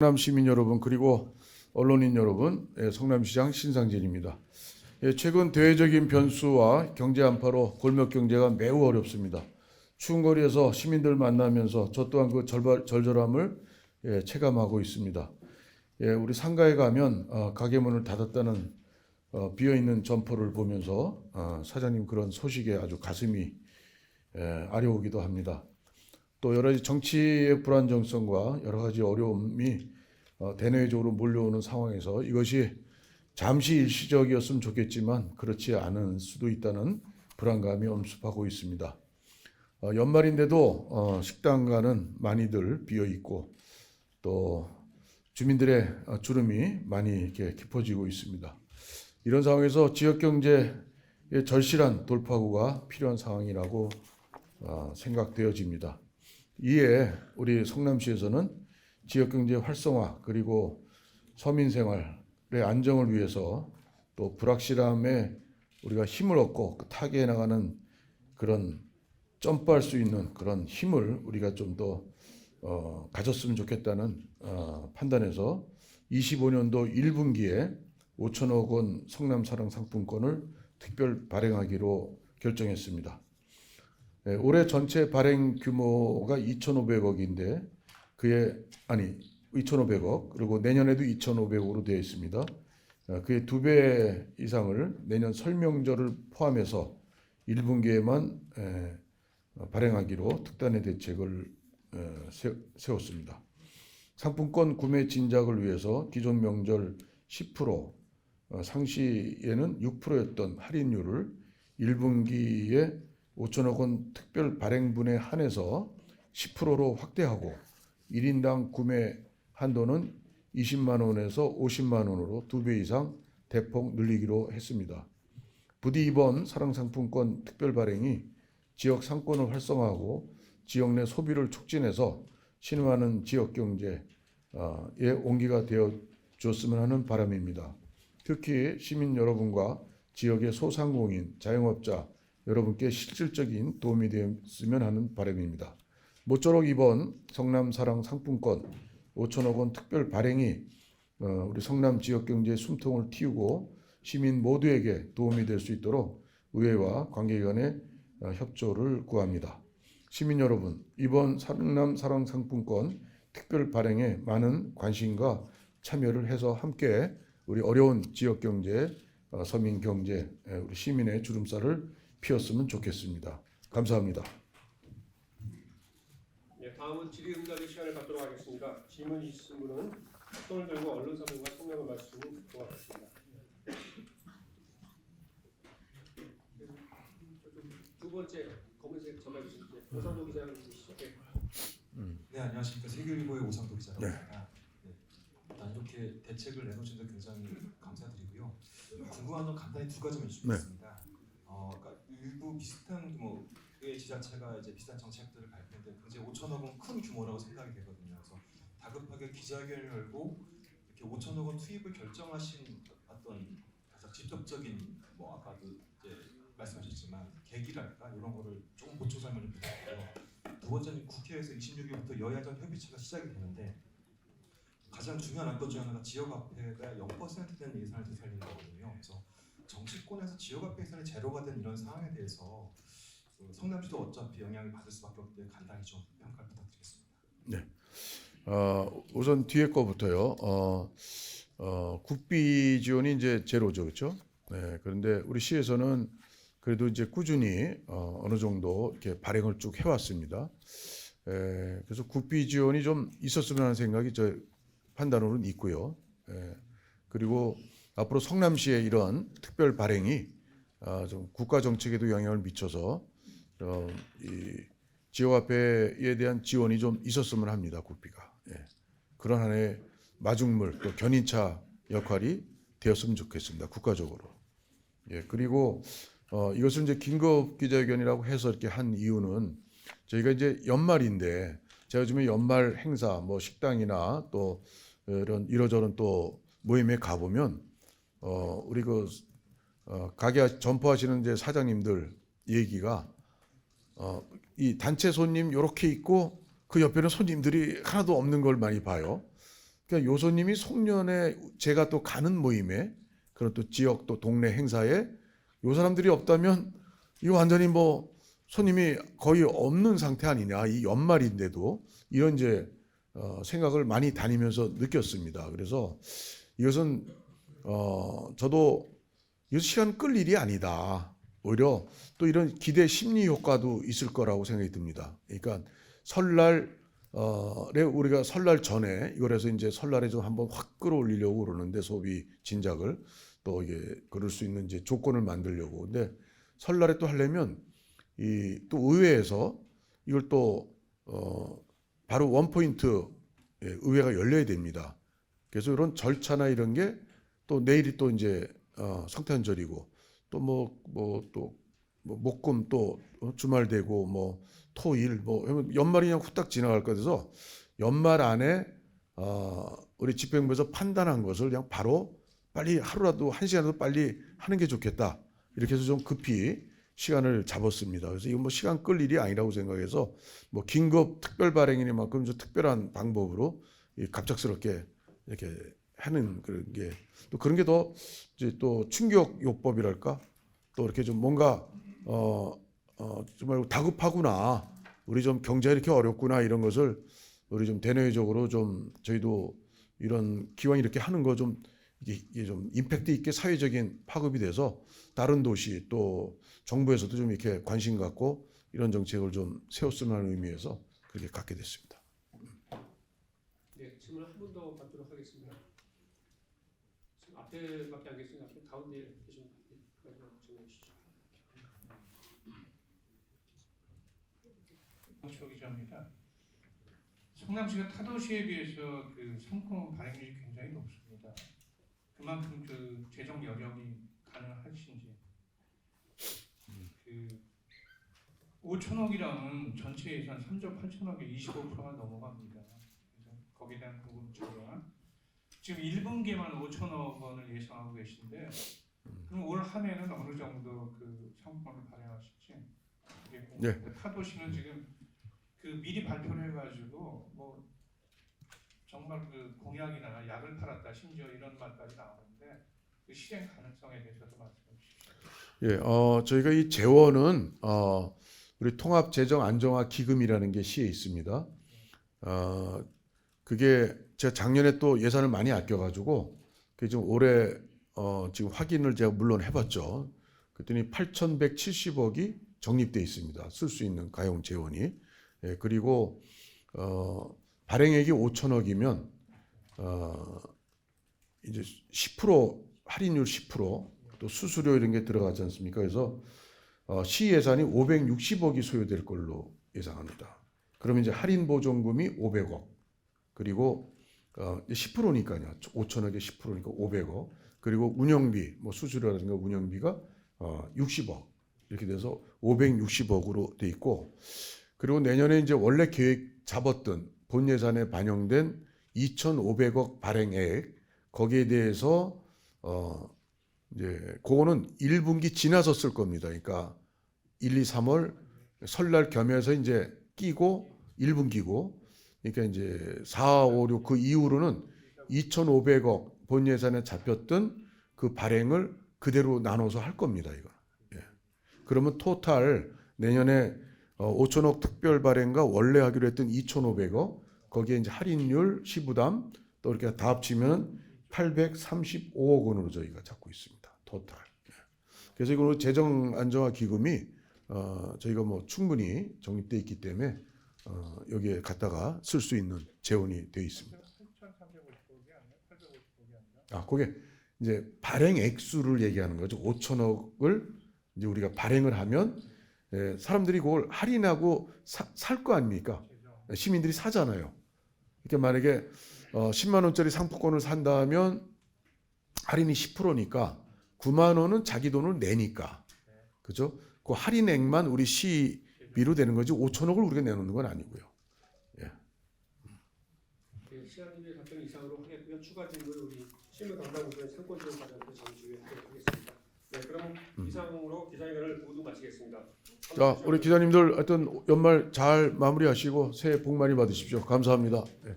성남 시민 여러분 그리고 언론인 여러분, 예, 성남시장 신상진입니다. 예, 최근 대외적인 변수와 경제 안파로 골목 경제가 매우 어렵습니다. 추운 거리에서 시민들 만나면서 저 또한 그 절발, 절절함을 예, 체감하고 있습니다. 예, 우리 상가에 가면 어, 가게 문을 닫았다는 어, 비어 있는 점포를 보면서 어, 사장님 그런 소식에 아주 가슴이 예, 아려오기도 합니다. 또 여러 가지 정치의 불안정성과 여러 가지 어려움이 어, 대내적으로 몰려오는 상황에서 이것이 잠시 일시적이었으면 좋겠지만 그렇지 않은 수도 있다는 불안감이 엄습하고 있습니다. 어, 연말인데도 어, 식당가는 많이들 비어 있고 또 주민들의 어, 주름이 많이 이렇게 깊어지고 있습니다. 이런 상황에서 지역 경제의 절실한 돌파구가 필요한 상황이라고 어, 생각되어집니다. 이에 우리 성남시에서는 지역 경제 활성화 그리고 서민 생활의 안정을 위해서 또 불확실함에 우리가 힘을 얻고 그 타개해 나가는 그런 점프할 수 있는 그런 힘을 우리가 좀더 어, 가졌으면 좋겠다는 어, 판단에서 25년도 1분기에 5천억 원 성남 사랑 상품권을 특별 발행하기로 결정했습니다. 예, 올해 전체 발행 규모가 2,500억인데 그의 아니 2,500억 그리고 내년에도 2,500억으로 되어 있습니다. 어, 그의 두 배 이상을 내년 설명절을 포함해서 1분기에만 에, 어, 발행하기로 특단의 대책을 에, 세- 세웠습니다. 상품권 구매 진작을 위해서 기존 명절 10% 어, 상시에는 6%였던 할인율을 1분기에 5천억 원 특별 발행분에 한해서 10%로 확대하고 1인당 구매 한도는 20만 원에서 50만 원으로 두 배 이상 대폭 늘리기로 했습니다. 부디 이번 사랑상품권 특별 발행이 지역 상권을 활성화하고 지역 내 소비를 촉진해서 신음하는 지역 경제에 온기가 되어 줬으면 하는 바람입니다. 특히 시민 여러분과 지역의 소상공인, 자영업자 여러분께 실질적인 도움이 되었으면 하는 바람입니다. 모쪼록 이번 성남 사랑 상품권 5천억 원 특별 발행이 어, 우리 성남 지역 경제의 숨통을 틔우고 시민 모두에게 도움이 될 수 있도록 의회와 관계기관의 어, 협조를 구합니다. 시민 여러분, 이번 성남 사랑 상품권 특별 발행에 많은 관심과 참여를 해서 함께 우리 어려운 지역 경제, 어, 서민 경제, 에, 우리 시민의 주름살을 피웠으면 좋겠습니다. 감사합니다. 네, 다음은 질의응답의 시간을 갖도록 하겠습니다. 질문 있으신 분은 손을 들고 언론사들과 성명을 말씀 하겠습니다. 두 번째 검은색 전화 주신 오상도 기자님이시죠? 네. 네 안녕하십니까 세계일보의 오상도 기자라고 합니다. 네. 일단 이렇게 대책을 내놓으신 데 굉장히 감사드리고요. 궁금한 건 간단히 두 가지만 여쭙겠습니다. 일부 비슷한 규모의 지자체가 이제 비슷한 정책들을 발표했는데 굉장히 5천억 원 큰 규모라고 생각이 되거든요. 그래서 다급하게 기자회견을 열고 이렇게 5천억 원 투입을 결정하신 어떤 가장 직접적인 뭐 아까도 이제 말씀하셨지만 계기랄까 이런 거를 조금 보충 설명 좀 부탁드려요. 두 번째는 국회에서 26일부터 여야정 협의체가 시작이 되는데 가장 중요한 안건 중 하나가 지역화폐가 0%된 예산을 되살리는 거거든요. 그래서 정치권에서 지역화폐 예산이 제로가 된 이런 상황에 대해서 그 성남시도 어차피 영향을 받을 수밖에 없기 때문에 간단히 좀 평가를 부탁드리겠습니다. 어, 우선 뒤에 거부터요. 어, 어, 국비 지원이 이제 제로죠, 그렇죠? 네, 그런데 우리 시에서는 그래도 이제 꾸준히 어, 어느 정도 이렇게 발행을 쭉 해왔습니다. 에, 그래서 국비 지원이 좀 있었으면 하는 생각이 저 판단으로는 있고요. 에, 그리고 앞으로 성남시의 이런 특별 발행이 아, 좀 국가 정책에도 영향을 미쳐서 어, 이 지역화폐에 대한 지원이 좀 있었으면 합니다. 국비가 예. 그런 하나의 마중물 또 견인차 역할이 되었으면 좋겠습니다. 국가적으로. 예 그리고 어, 이것을 이제 긴급 기자회견이라고 해서 이렇게 한 이유는 저희가 이제 연말인데 제가 요즘에 연말 행사 뭐 식당이나 또 이런 이러저런 또 모임에 가보면 어, 우리 그 어, 가게 점포하시는 이제 사장님들 얘기가 어, 이 단체 손님 요렇게 있고 그 옆에는 손님들이 하나도 없는 걸 많이 봐요. 그러니까 요소님이 송년회 제가 또 가는 모임에 그런 또 지역 또 동네 행사에 요 사람들이 없다면 이거 완전히 뭐 손님이 거의 없는 상태 아니냐 이 연말인데도 이런 이제 어, 생각을 많이 다니면서 느꼈습니다. 그래서 이것은 어, 저도 이 시간 끌 일이 아니다. 오히려 또 이런 기대 심리 효과도 있을 거라고 생각이 듭니다. 그러니까 설날 어에 우리가 설날 전에 이걸 해서 이제 설날에 좀 한번 확 끌어올리려고 그러는데 소비 진작을 또 이게 그럴 수 있는 이제 조건을 만들려고. 근데 설날에 또 하려면 이 또 의회에서 이걸 또 어, 바로 원 포인트 예, 의회가 열려야 됩니다. 그래서 이런 절차나 이런 게 또 내일이 또 이제 어, 성탄절이고 또 뭐 뭐또뭐 목금 또 어, 주말 되고 뭐 토일 뭐 연말이 그냥 후딱 지나갈 것 같아서 연말 안에 어, 우리 집행부에서 판단한 것을 그냥 바로 빨리 하루라도 한 시간이라도 빨리 하는 게 좋겠다 이렇게 해서 좀 급히 시간을 잡았습니다. 그래서 이건 뭐 시간 끌 일이 아니라고 생각해서 뭐 긴급 특별 발행이니만큼 좀 특별한 방법으로 이 갑작스럽게 이렇게 하는 그런 게 또 그런 게 더 이제 또 충격 요법이랄까 또 이렇게 좀 뭔가 어, 어 정말 다급하구나 우리 좀 경제 이렇게 어렵구나 이런 것을 우리 좀 대내적으로 좀 저희도 이런 기왕 이렇게 하는 거 좀 이게, 이게 좀 임팩트 있게 사회적인 파급이 돼서 다른 도시 또 정부에서도 좀 이렇게 관심 갖고 이런 정책을 좀 세웠으면 하는 의미에서 그렇게 갖게 됐습니다. 네, 질문 한 분 더 받도록 하겠습니다. 지금 앞에밖에 안 계시니까 앞에 가운데 계신 분 마지막 질문해 주시죠. 조 기자입니다. 성남시가 타도시에 비해서 그 상품 발행률이 굉장히 높습니다. 그만큼 그 재정 여력이 가능하신지 그 5천억이라는 전체 예산 3조 8천억의 25%가 넘어갑니다. 그래서 거기에 대한 궁금증과 지금 1분기에만 5천억 원을 예상하고 계신데 그럼 올 한 해는 어느 정도 그 상품을 발행하실지 궁금합니다. 타도시는 지금 그 미리 발표를 해가지고 뭐 정말 그 공약이나 약을 팔았다 심지어 이런 말까지 나오는데 그 실행 가능성에 대해서도 말씀해 주시죠. 예, 어, 저희가 이 재원은 어, 우리 통합 재정 안정화 기금이라는 게 시에 있습니다. 어, 그게 제가 작년에 또 예산을 많이 아껴가지고 그게 좀 올해 어, 지금 확인을 제가 물론 해봤죠. 그랬더니 8,170억이 적립돼 있습니다. 쓸 수 있는 가용 재원이. 예, 그리고 어, 발행액이 5천억이면 어, 이제 10% 할인율 10%또 수수료 이런 게 들어가지 않습니까? 그래서 어, 시 예산이 560억이 소요될 걸로 예상합니다. 그러면 이제 할인 보존금이 500억 그리고 어, 10%니까요. 5천억에 10%니까 500억 그리고 운영비 뭐 수수료라든가 운영비가 어, 60억 이렇게 돼서 560억으로 돼 있고 그리고 내년에 이제 원래 계획 잡았던 본 예산에 반영된 2,500억 발행액 거기에 대해서 어 이제 그거는 1분기 지나서 쓸 겁니다. 그러니까 1, 2, 3월 설날 겸해서 이제 끼고 1분기고 그러니까 이제 4, 5, 6 그 이후로는 2,500억 본 예산에 잡혔던 그 발행을 그대로 나눠서 할 겁니다. 이거. 예. 그러면 토탈 내년에 어, 5천억 특별 발행과 원래 하기로 했던 2,500억 거기에 이제 할인율, 시부담 또 이렇게 다 합치면 835억 원으로 저희가 잡고 있습니다. 토탈. 예. 그래서 이거 재정 안정화 기금이 어, 저희가 뭐 충분히 적립돼 있기 때문에 어, 여기에 갖다가 쓸 수 있는 재원이 되어 있습니다. 8,350억이 아니라 850억이 아니라 아, 그게 이제 발행 액수를 얘기하는 거죠. 5천억을 이제 우리가 발행을 하면 예, 사람들이 그걸 할인하고 살 거 아닙니까? 시민들이 사잖아요. 그러니까 만약에 어, 10만 원짜리 상품권을 산다면 할인이 10%니까 9만 원은 자기 돈을 내니까 그죠? 그 할인액만 우리 시 비로 되는 거지 5천억을 우리가 내놓는 건 아니고요. 네, 시간 관계 답변 이상으로 하겠고요. 추가 질문 우리 실무 담당 부서의 상권지원 과장한테 잠시 후에 하겠습니다. 네, 그럼 이상으로 기자회견을 모두 마치겠습니다. 음. 자, 우리 기자님들 하여튼 연말 잘 마무리하시고 새해 복 많이 받으십시오. 감사합니다. 네.